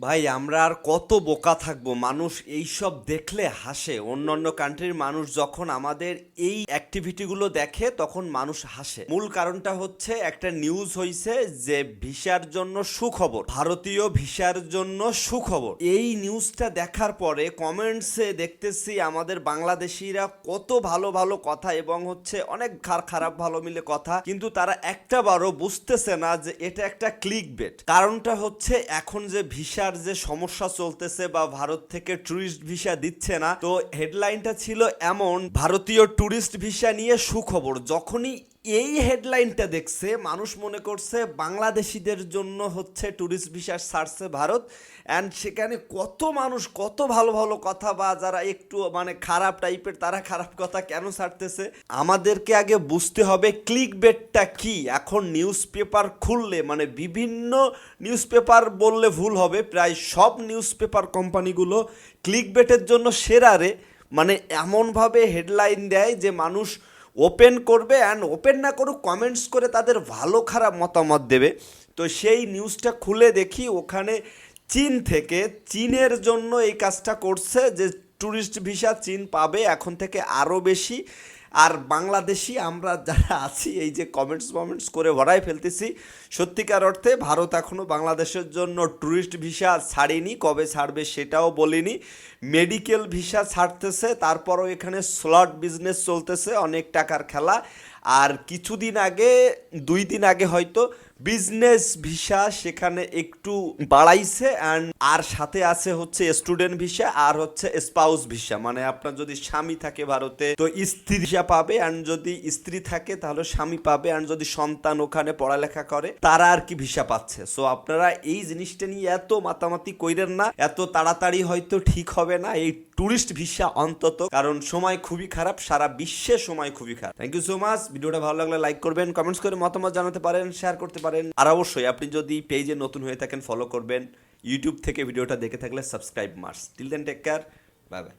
ভাই, আমরা আর কত বোকা থাকব? মানুষ এইসব দেখলে হাসে। অন্য অন্য কান্ট্রির মানুষ যখন আমাদের এই অ্যাক্টিভিটিগুলো দেখে, তখন মানুষ হাসে। মূল কারণটা হচ্ছে, একটা নিউজ হইছে যে ভিসার জন্য সুখবর। ভারতীয় ভিসার জন্য সুখবর। এই নিউজটা দেখার পরে কমেন্টসে দেখতেছি আমাদের বাংলাদেশিরা কত ভালো ভালো কথা এবং হচ্ছে অনেক খার- খারাপ, ভালো মিলে কথা। কিন্তু তারা একটা বারও বুঝতেছে না যে এটা একটা ক্লিক বেট কারণটা হচ্ছে, এখন যে ভিসার যে সমস্যা চলতেছে বা ভারত থেকে ট্যুরিস্ট ভিসা দিচ্ছে না, তো হেডলাইনটা ছিল এমন, ভারতীয় ট্যুরিস্ট ভিসা নিয়ে সুখবর, যখনই এই হেডলাইনটা দেখছে, মানুষ মনে করছে বাংলাদেশিদের জন্য হচ্ছে ট্যুরিস্ট ভিসা ছাড়ছে ভারত অ্যান্ড সেখানে কত মানুষ, কত ভালো ভালো কথা বা যারা একটু মানে খারাপ টাইপের তারা খারাপ কথা কেন ছাড়তেছে? আমাদেরকে আগে বুঝতে হবে ক্লিক বেটটা কি? এখন নিউজ পেপার খুললে মানে বিভিন্ন নিউজ পেপার বললে ভুল হবে, প্রায় সব নিউজ পেপার কোম্পানিগুলো ক্লিক বেটের জন্য সেরারে মানে এমনভাবে হেডলাইন দেয় যে মানুষ ওপেন করবে অ্যান্ড ওপেন না করুক কমেন্টস করে তাদের ভালো খারাপ মতামত দেবে। তো সেই নিউজটা খুলে দেখি, ওখানে চীন থেকে, চীনের জন্য এই কাজটা করছে যে ট্যুরিস্ট ভিসা চীন পাবে, এখন থেকে আরও বেশি। আর বাংলাদেশি আমরা যারা আছি, এই যে কমেন্টস কমেন্টস করে ভরাই ফেলতেছি, সত্যিকার অর্থে ভারত এখনও বাংলাদেশের জন্য ট্যুরিস্ট ভিসা ছাড়েনি, কবে ছাড়বে সেটাও বলিনি। মেডিকেল ভিসা ছাড়তেছে, তারপরও এখানে স্লট বিজনেস চলতেছে, অনেক টাকার খেলা। আর কিছুদিন আগে, দুই দিন আগে হয়তো বিজনেস ভিসা সেখানে একটু বাড়াইছে অ্যান্ড আর সাথে আছে হচ্ছে স্টুডেন্ট ভিসা আর হচ্ছে স্পাউস ভিসা মানে আপনার যদি স্বামী থাকে ভারতে, তো স্ত্রী ভিসা পাবে অ্যান্ড যদি স্ত্রী থাকে তাহলে স্বামী পাবে অ্যান্ড যদি সন্তান ওখানে পড়ালেখা করে, তারা আর কি ভিসা পাচ্ছে। সো আপনারা এই জিনিসটা নিয়ে এত মাতামাতি কইরেন না, এত তাড়াতাড়ি হয়তো ঠিক হবে না এই ট্যুরিস্ট ভিসা অন্তত, কারণ সময় খুবই খারাপ, সারা বিশ্বে সময় খুবই খারাপ। থ্যাংক ইউ সো মাচ ভিডিওটা ভালো লাগলে লাইক করবেন কমেন্টস করে মতামত জানাতে পারেন শেয়ার করতে পারেন। আর অবশ্যই আপনি যদি পেজে নতুন হয়ে থাকেন ফলো করবেন। ইউটিউব থেকে ভিডিওটা দেখে থাকলে subscribe Mars till then take care bye bye